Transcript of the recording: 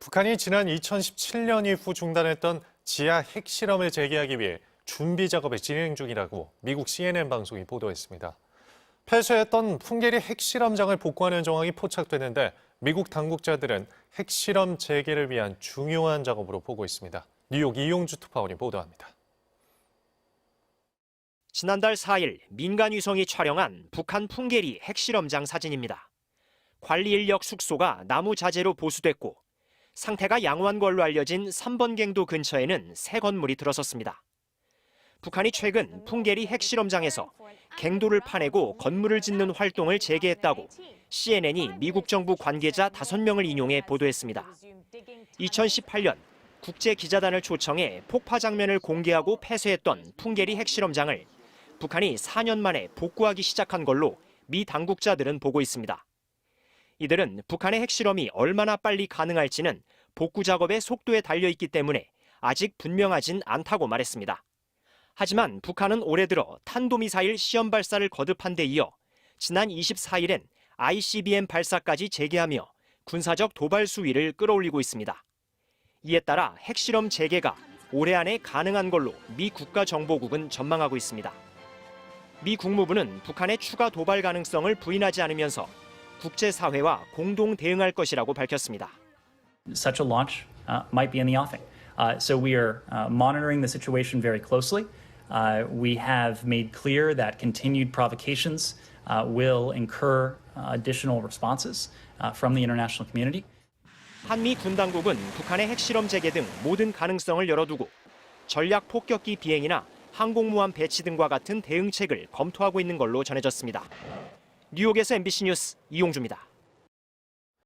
북한이 지난 2017년 이후 중단했던 지하 핵실험을 재개하기 위해 준비 작업을 진행 중이라고 미국 CNN 방송이 보도했습니다. 폐쇄했던 풍계리 핵실험장을 복구하는 정황이 포착되는데 미국 당국자들은 핵실험 재개를 위한 중요한 작업으로 보고 있습니다. 뉴욕 이용주 특파원이 보도합니다. 지난달 4일 민간 위성이 촬영한 북한 풍계리 핵실험장 사진입니다. 관리 인력 숙소가 나무 자재로 보수됐고 상태가 양호한 걸로 알려진 3번 갱도 근처에는 새 건물이 들어섰습니다. 북한이 최근 풍계리 핵실험장에서 갱도를 파내고 건물을 짓는 활동을 재개했다고 CNN이 미국 정부 관계자 5명을 인용해 보도했습니다. 2018년 국제 기자단을 초청해 폭파 장면을 공개하고 폐쇄했던 풍계리 핵실험장을 북한이 4년 만에 복구하기 시작한 걸로 미 당국자들은 보고 있습니다. 이들은 북한의 핵실험이 얼마나 빨리 가능할지는 복구 작업의 속도에 달려 있기 때문에 아직 분명하진 않다고 말했습니다. 하지만 북한은 올해 들어 탄도미사일 시험 발사를 거듭한 데 이어 지난 24일엔 ICBM 발사까지 재개하며 군사적 도발 수위를 끌어올리고 있습니다. 이에 따라 핵실험 재개가 올해 안에 가능한 걸로 미 국가정보국은 전망하고 있습니다. 미 국무부는 북한의 추가 도발 가능성을 부인하지 않으면서 국제사회와 공동 대응할 것이라고 밝혔습니다. such a launch uh, might be in the offing. Uh, so we are uh, monitoring the situation very closely. Uh, we have made clear that continued provocations uh, will incur uh, additional responses uh, from the international community. 한미 군 당국은 북한의 핵실험 재개 등 모든 가능성을 열어두고 전략 폭격기 비행이나 항공모함 배치 등과 같은 대응책을 검토하고 있는 걸로 전해졌습니다. 뉴욕에서 MBC 뉴스 이용주입니다.